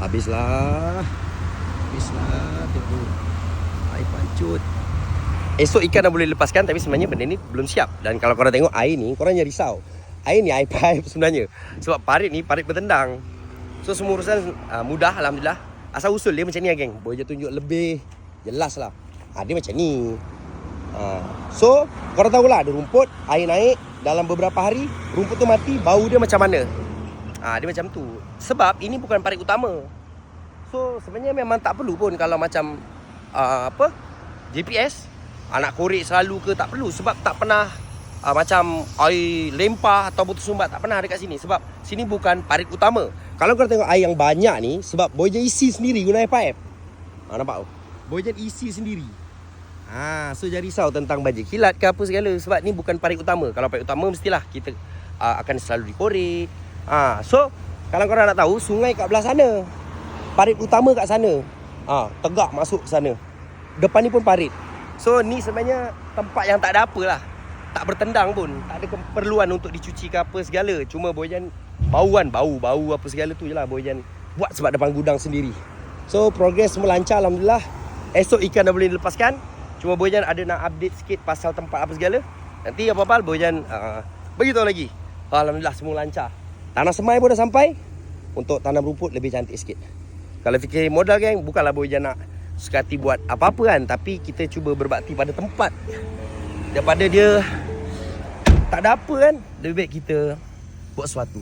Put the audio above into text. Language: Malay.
Habislah. Habislah. Tengok. Air pancut. Esok ikan dah boleh lepaskan tapi sebenarnya benda ni belum siap. Dan kalau korang tengok air ni, korang jangan risau. Air ni air pipe sebenarnya. Sebab parit ni parit bertendang. So semua urusan uh, mudah Alhamdulillah. Asal usul dia macam ni lah geng. Boleh je tunjuk lebih jelas lah. Ha, dia macam ni. Ha. So, korang tahulah ada rumput, air naik dalam beberapa hari, rumput tu mati, bau dia macam mana. Ha, dia macam tu. Sebab ini bukan parit utama. So, sebenarnya memang tak perlu pun kalau macam uh, apa? GPS anak korek selalu ke tak perlu sebab tak pernah uh, macam air lempah atau putus sumbat tak pernah dekat sini sebab sini bukan parit utama. Kalau kau tengok air yang banyak ni sebab Boyjan isi sendiri guna pipe. Ha, nampak tu? Boyjan isi sendiri. Ha, so jangan risau tentang banjir kilat ke apa segala sebab ni bukan parit utama. Kalau parit utama mestilah kita uh, akan selalu dikorek. Ha, so kalau korang nak tahu sungai kat belah sana. Parit utama kat sana. Ha, tegak masuk sana. Depan ni pun parit. So ni sebenarnya tempat yang tak ada apa lah. Tak bertendang pun. Tak ada keperluan untuk dicuci ke apa segala. Cuma Boyan bauan, bau, bau apa segala tu je lah Boyan buat sebab depan gudang sendiri. So progress semua lancar Alhamdulillah. Esok ikan dah boleh dilepaskan. Cuma Boyan ada nak update sikit pasal tempat apa segala. Nanti apa-apa Boyan uh, beritahu lagi. Alhamdulillah semua lancar. Tanah semai pun dah sampai. Untuk tanam rumput lebih cantik sikit. Kalau fikir modal geng, bukanlah Boyan nak suka hati buat apa-apa kan Tapi kita cuba berbakti pada tempat Daripada dia Tak ada apa kan Lebih baik kita Buat sesuatu